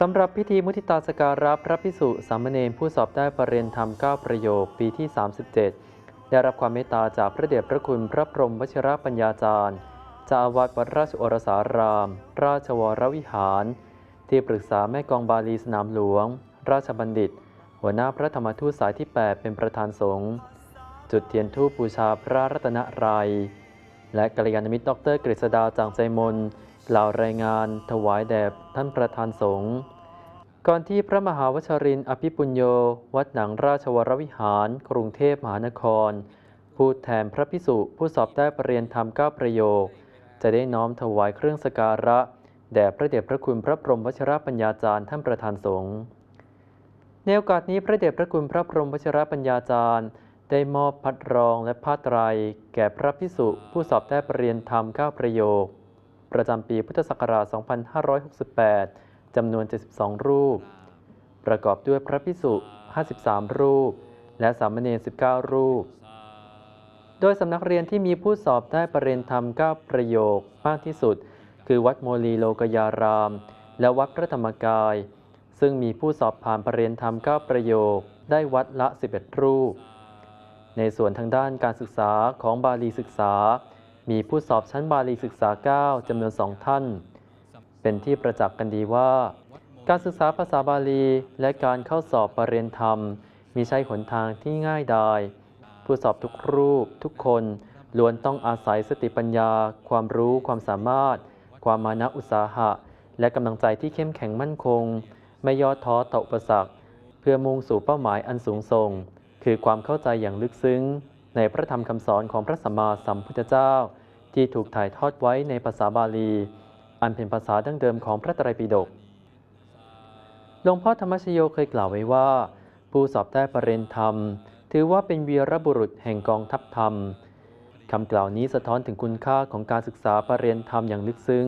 สำหรับพิธีมุทิตาสการะพระพิสุสามเณรผู้สอบได้ประเรียนธรรม 9 ประโยคปีที่ 37 ได้รับความเมตตาจากพระเดชพระคุณพระพรหมวชิรปัญญาจารย์จ้าอาวาสวัดราชโอรสาราม ราชวรวิหาร ที่ปรึกษาแม่กองบาลีสนามหลวง ราชบัณฑิต หัวหน้าพระธรรมทูตสายที่ 8 เป็นประธานสงฆ์จุดเทียนทูปบูชาพระรัตนตรัย และกัลยาณมิตรดรกฤษดาจางใจมน ล่าวรายงานถวายแด่ท่านประธานสงฆ์ก่อนที่พระมหาวชรินทร์อภิปุญโญวัดหนังราชวรวิหาร กรุงเทพมหานคร ผู้แทนพระพิสุผู้สอบได้ปรรียนธรรมเก้าประโยค จะได้น้อมถวายเครื่องสการะ แด่พระเดชพระคุณพระพรหมวชิรปัญญาจารย์ท่านประธานสงฆ์ในโอกาสนี้พระเดชพระคุณพระพรหมวชิรปัญญาจารย์ ได้มอบพัดรองและผ้าไตร แก่พระพิสุผู้สอบได้ปรรียนธรรม9ประโยค ประจำปีพุทธศักราช 2568 จำนวน 72 รูป ประกอบด้วยพระพิสุ 53 รูป และสามเณร 19 รูป โดยสำนักเรียนที่มีผู้สอบได้ประเรียนธรรม 9 ประโยคมากที่สุด คือวัดโมลีโลกยาราม และวัดพระธรรมกาย ซึ่งมีผู้สอบผ่านประเรียนธรรม 9 ประโยค ได้วัดละ 11 รูป ในส่วนทางด้านการศึกษาของบาลีศึกษา มีผู้สอบชั้นบาลีศึกษา 9จำนวนสองท่าน เป็นที่ประจักษ์กันดีว่า การศึกษาภาษาบาลีและการเข้าสอบประเรียนธรรม มีใช่หนทางที่ง่ายดาย ผู้สอบทุกรูปทุกคนล้วนต้องอาศัยสติปัญญา ความรู้ความสามารถ ความมานะอุตสาหะ และกำลังใจที่เข้มแข็งมั่นคง ไม่ย่อท้อต่ออุปสรรค เพื่อมุ่งสู่เป้าหมายอันสูงส่ง คือความเข้าใจอย่างลึกซึ้ง ในพระธรรมคำสอนของพระสัมมาสัมพุทธเจ้า ที่ถูกถ่ายทอดไว้ในภาษาบาลี อันเป็นภาษาดั้งเดิมของพระไตรปิฎกหลวงพ่อธรรมชโยเคยกล่าวไว้ว่า ผู้สอบได้ประเรียนธรรม ถือว่าเป็นวีรบุรุษแห่งกองทัพธรรมคำกล่าวนี้สะท้อนถึงคุณค่าของการศึกษาประเรียนธรรมอย่างลึกซึ้ง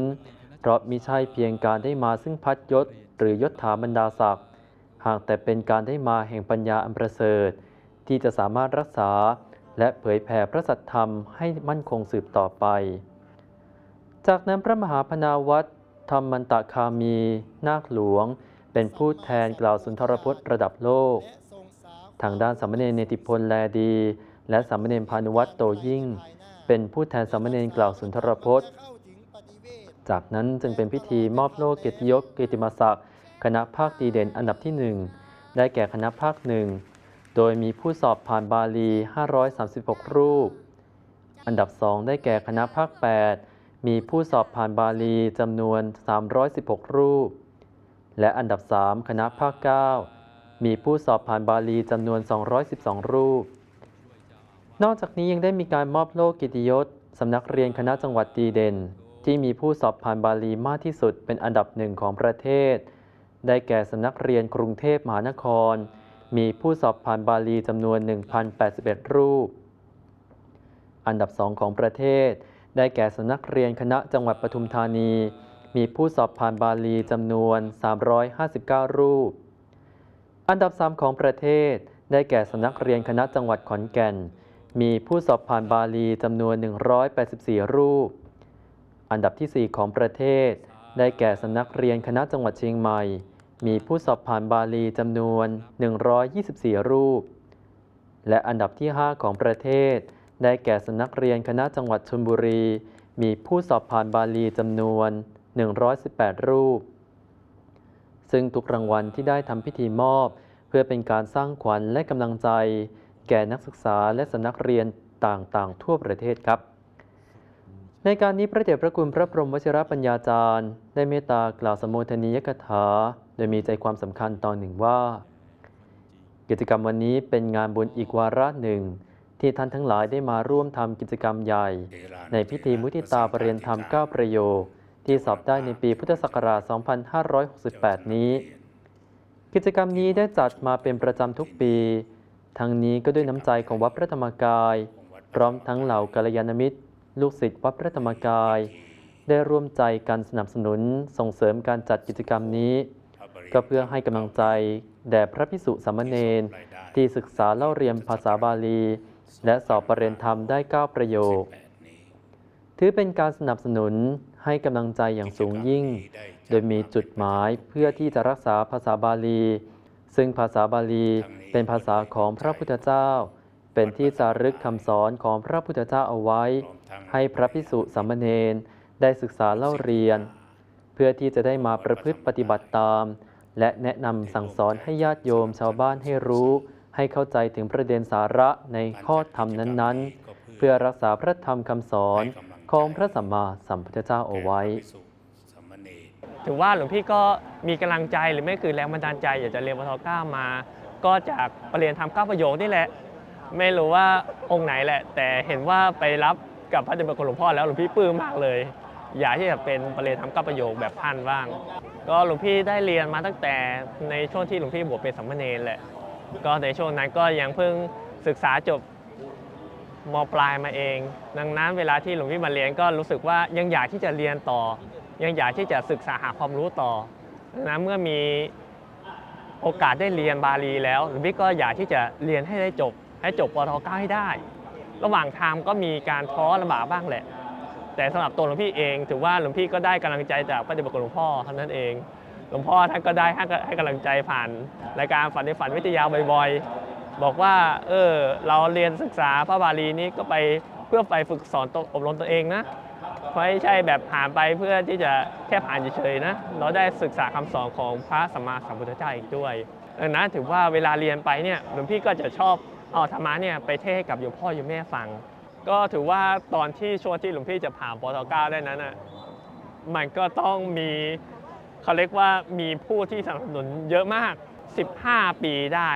เพราะมิใช่เพียงการได้มาซึ่งพัดยศ หรือยศถาบรรดาศักดิ์หากแต่เป็นการได้มาแห่งปัญญาอันประเสริฐ ที่จะสามารถรักษา และเผยแผ่พระสัทธรรมให้มั่นคงสืบต่อไป จากนั้นพระมหาพนาวัตรธรรมันตะคามี นาคหลวง เป็นผู้แทนกล่าวสุนทรพจน์ระดับโลก ทางด้านสามเณรเนติพลแลดี และสามเณรพานุวัตรโตยิ่ง เป็นผู้แทนสามเณรกล่าวสุนทรพจน์ จากนั้นจึงเป็นพิธีมอบโล่เกียรติยศเกียรติมศักดิ์คณะภาคดีเด่นอันดับที่หนึ่งได้แก่คณะภาคหนึ่ง โดยมีผู้สอบผ่านบาลี 536 รูป อันดับสองได้แก่คณะภาค 8 มีผู้สอบผ่านบาลีจำนวน 316 รูป และอันดับ 3 คณะภาค 9 มีผู้สอบผ่านบาลีจำนวน 212 รูป นอกจากนี้ยังได้มีการมอบโล่กิติยศสำนักเรียนคณะจังหวัดดีเด่น ที่มีผู้สอบผ่านบาลีมากที่สุดเป็นอันดับหนึ่งของประเทศ ได้แก่สำนักเรียนกรุงเทพมหานคร มีผู้สอบผ่านบาลีจำนวน 1,081 รูป อันดับสองของประเทศ ได้แก่สำนักเรียนคณะจังหวัดปทุมธานี มีผู้สอบผ่านบาลีจำนวน 359 รูป อันดับ3ของประเทศ ได้แก่สำนักเรียนคณะจังหวัดขอนแก่น มีผู้สอบผ่านบาลีจำนวน 184 รูป อันดับทีสี่4 ของประเทศ ได้แก่สำนักเรียนคณะจังหวัดเชียงใหม่ มีผู้สอบผ่านบาลีจำนวน 124 รูป และอันดับที่ 5 ของประเทศ ได้แก่สำนักเรียนคณะจังหวัดชลบุรี มีผู้สอบผ่านบาลีจำนวน 118 รูป ซึ่งทุกรางวัลที่ได้ทำพิธีมอบ เพื่อเป็นการสร้างขวัญและกำลังใจ แก่นักศึกษาและสำนักเรียนต่างๆ ทั่วประเทศครับ ในการนี้พระเดชพระคุณพระพรหมวชิรปัญญาจารย์ ได้เมตตากล่าวสมโภชนียกถา โดยมีใจความสำคัญตอนหนึ่งว่า กิจกรรมวันนี้เป็นงานบุญอีกวาระหนึ่ง ที่ท่านทั้งหลายได้มาร่วมทำกิจกรรมใหญ่ ในพิธีมุทิตาประเรียนธรรม 9 ประโยค ที่สอบได้ในปีพุทธศักราช 2568 นี้ กิจกรรมนี้ได้จัดมาเป็นประจำทุกปี ทั้งนี้ก็ด้วยน้ำใจของวัดพระธรรมกาย พร้อมทั้งเหล่ากัลยาณมิตร ลูกศิษย์วัดพระธรรมกาย ได้ร่วมใจกันสนับสนุนส่งเสริมการจัดกิจกรรมนี้ ก็เพื่อให้กำลังใจแด่พระพิสุสามเณรที่ศึกษาเล่าเรียนภาษาบาลี และสอบประเรียนธรรมได้ 9 ประโยค ถือเป็นการสนับสนุนให้กำลังใจอย่างสูงยิ่ง โดยมีจุดหมายเพื่อที่จะรักษาภาษาบาลี ซึ่งภาษาบาลีเป็นภาษาของพระพุทธเจ้า เป็นที่จารึกคำสอนของพระพุทธเจ้าเอาไว้ ให้พระพิสุสามเณรได้ศึกษาเล่าเรียน เพื่อที่จะได้มาประพฤติปฏิบัติตาม และแนะนำสั่งสอนให้ญาติโยมชาวบ้านให้รู้ ให้เข้าใจถึงประเด็นสาระในข้อธรรมนั้นๆ เพื่อรักษาพระธรรมคำสอนของพระสัมมาสัมพุทธเจ้าเอาไว้ ถือว่าหลวงพี่ก็มีกำลังใจหรือไม่คือแรงบันดาลใจ อยากจะเรียนปทเก้ามา ก็จากประเรียนทำเก้าประโยคนี่แหละ ไม่รู้ว่าองค์ไหนแหละ แต่เห็นว่าไปรับ กับพระเดชพระคุณหลวงพ่อแล้วหลวงพี่ปลื้มมากเลย อยากที่จะเป็นประเรียนทำก้าประโยคแบบท่านบ้าง ก็หลวงพี่ได้เรียนมาตั้งแต่ในช่วงที่หลวงพี่บวชเป็นสามเณรแหละก็ในช่วงนั้นก็ยังเพิ่งศึกษาจบมปลายมาเอง ดังนั้นเวลาที่หลวงพี่มาเรียนก็รู้สึกว่ายังอยากที่จะเรียนต่อ ยังอยากที่จะศึกษาหาความรู้ต่อดังนั้นเมื่อมีโอกาสได้เรียนบาลีแล้วหลวงพี่ก็อยากที่จะเรียนให้ได้จบ ให้จบปทเก้าให้ได้ ระหว่างทางก็มีการท้อลำบากบ้างแหละ แต่สำหรับตัวหลวงพี่เอง ถือว่าหลวงพี่ก็ได้กำลังใจจากพระเดชพระคุณหลวงพ่อเท่านั้นเอง หลวงพ่อท่านก็ได้ให้ให้กำลังใจผ่านรายการฝันในฝันวิทยาบ่อยๆ บอกว่าเออเราเรียนศึกษาพระบาลีนี้ก็ไปเพื่อไปฝึกสอนอบรมตัวเองนะไม่ใช่แบบผ่านไปเพื่อที่จะแค่ผ่านเฉยๆนะ เราได้ศึกษาคำสอนของพระสัมมาสัมพุทธเจ้าอีกด้วยนั้นถือว่าเวลาเรียนไปเนี่ยหลวงพี่ก็จะชอบ เอาธรรมะเนี่ยไปเทศให้กับโยมพ่อโยมแม่ฟัง ก็ถือว่าตอนที่ช่วงที่หลวงพี่จะผ่านปตเก้าได้นั้นอะมันก็ต้องมีเขาเรียกว่ามีผู้ที่สนับสนุนเยอะมาก 15 ปีได้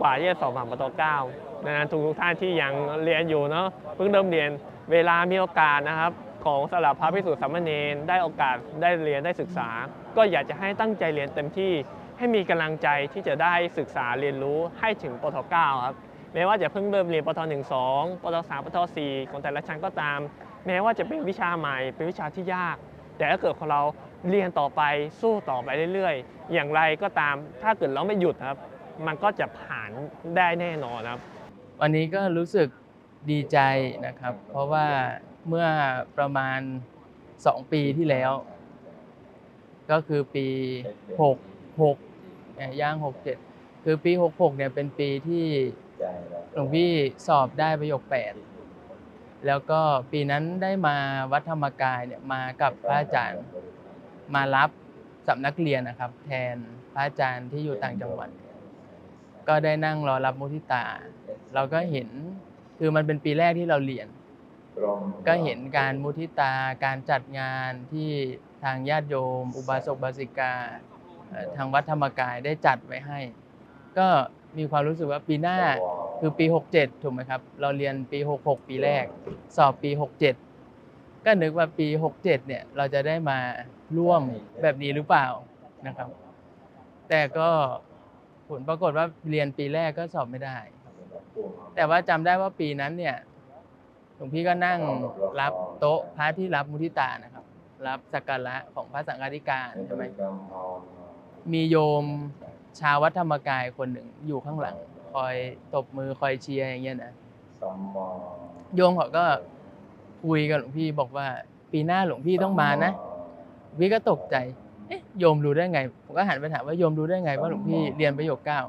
กว่าที่จะสอบผ่านปตเก้าดังนั้นทุกท่านที่ยังเรียนอยู่เนาะเพิ่งเริ่มเรียนเวลามีโอกาสนะครับของสำหรับพระภิกษุสามเณรได้โอกาสได้เรียนได้ศึกษา ก็อยากจะให้ตั้งใจเรียนเต็มที่ให้มีกำลังใจที่จะได้ศึกษาเรียนรู้ให้ถึงปทเก้าครับ แม้ว่าจะเพิ่งเริ่มเรียนปทหนึ่งสองปทสามปทสี่ของแต่ละชั้นก็ตาม แม้ว่าจะเป็นวิชาใหม่ เป็นวิชาที่ยาก แต่ถ้าเกิดของเราเรียนต่อไปสู้ต่อไปเรื่อยๆ อย่างไรก็ตาม ถ้าเกิดเราไม่หยุดครับ มันก็จะผ่านได้แน่นอนครับ วันนี้ก็รู้สึกดีใจนะครับ เพราะว่าเมื่อประมาณ 2 ปีที่แล้ว ก็คือปี 66ย่าง 67 คือปี 66เนี่ยเป็นปีที่ หลวงพี่สอบได้ประโยค8แล้วก็ปีนั้นได้มาวัดธรรมกายเนี่ยมากับพระอาจารย์มารับสำนักเรียนนะครับ แทนพระอาจารย์ที่อยู่ต่างจังหวัด ก็ได้นั่งรอรับมุทิตา เราก็เห็นคือมันเป็นปีแรกที่เราเรียน ก็เห็นการมุทิตาการจัดงานที่ทางญาติโยม อุบาสกบาสิกา ทางวัดธรรมกายได้จัดไว้ให้ ก็ มีความรู้สึกว่าปีหน้าคือปี 67 ถูกไหมครับ เราเรียนปี 66 ปีแรก สอบปี 67 ก็นึกว่าปี 67 เนี่ย เราจะได้มาร่วมแบบนี้หรือเปล่านะครับ แต่ก็ผลปรากฏว่าเรียนปีแรกก็สอบไม่ได้ แต่ว่าจำได้ว่าปีนั้นเนี่ยหลวงพี่ก็นั่งรับโต๊ะพระที่รับมุทิตานะครับ รับสักการะของพระสังฆาธิการใช่ไหมมีโยม ชาววัดธรรมกายคนหนึ่งอยู่ข้างหลัง คอยตบมือคอยเชียร์อย่างเงี้ยนะโยมเขาก็คุยกับหลวงพี่บอกว่า ปีหน้าหลวงพี่ต้องมานะหลวงพี่ก็ตกใจเอ๊ะโยมรู้ได้ไง ผมก็หันไปถามว่าโยมรู้ได้ไงว่าหลวงพี่เรียนประโยคเก้า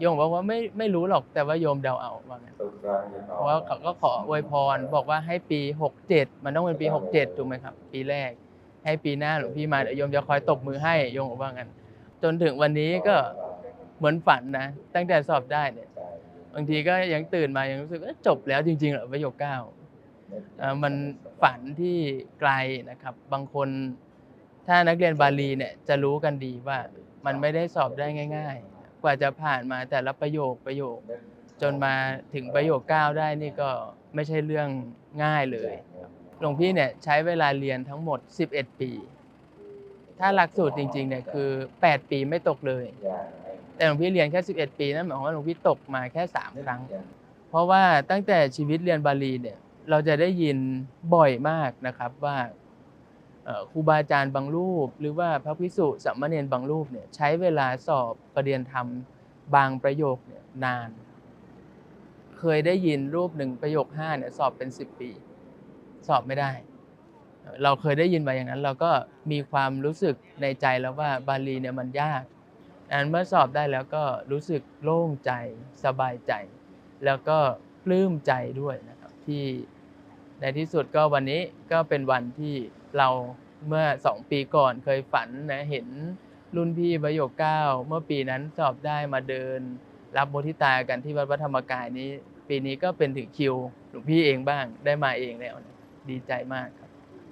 โยมบอกว่าไม่ไม่รู้หรอกแต่ว่าโยมเดาเอาว่างั้นเพราะว่าเขาก็ขออวยพรบอกว่าให้ปี67มันต้องเป็นปี67ถูกไหมครับ ปีแรก ให้ปีหน้าหลวงพี่มาเดี๋ยวโยมจะคอยตบมือให้โยมบอกว่างั้น จนถึงวันนี้ก็เหมือนฝันนะ ตั้งแต่สอบได้เนี่ยบางทีก็ยังตื่นมายังรู้สึกว่าจบแล้วจริงๆเหรอประโยคเก้ามันฝันที่ไกลนะครับ บางคนถ้านักเรียนบาลีเนี่ยจะรู้กันดีว่ามันไม่ได้สอบได้ง่าย ๆ กว่าจะผ่านมาแต่ละประโยคประโยค จนมาถึงประโยคเก้าได้นี่ก็ไม่ใช่เรื่องง่ายเลยหลวงพี่เนี่ยใช้เวลาเรียนทั้งหมด 11 ปี ถ้าหลักสูตรจริงๆเนี่ยคือ 8 ปีไม่ตกเลย แต่หลวงพี่เรียนแค่ 11 ปีนั่นหมายความว่าหลวงพี่ตกมาแค่ 3 ครั้ง เพราะว่าตั้งแต่ชีวิตเรียนบาลีเนี่ยเราจะได้ยินบ่อยมากนะครับว่าครูบาอาจารย์บางรูป หรือว่าพระภิกษุสามเณรบางรูปเนี่ยใช้เวลาสอบประเรียนธรรมบางประโยคเนี่ยนาน เคยได้ยินรูปหนึ่งประโยคห้าเนี่ยสอบเป็น10ปี สอบไม่ได้ เราเคยได้ยินมาอย่างนั้น เราก็มีความรู้สึกในใจแล้วว่าบาลีเนี่ยมันยากอันเมื่อสอบได้แล้วก็รู้สึกโล่งใจสบายใจ แล้วก็ปลื้มใจด้วยนะครับที่ในที่สุดก็วันนี้ก็เป็นวันที่เราเมื่อสองปีก่อนเคยฝันนะเห็นรุ่นพี่ประโยคเก้าเมื่อปีนั้นสอบได้มาเดิน รับโมทิตากันที่วัดพระธรรมกายนี้ ปีนี้ก็เป็นถึงคิวหลวงพี่เองบ้างได้มาเองแล้วดีใจมาก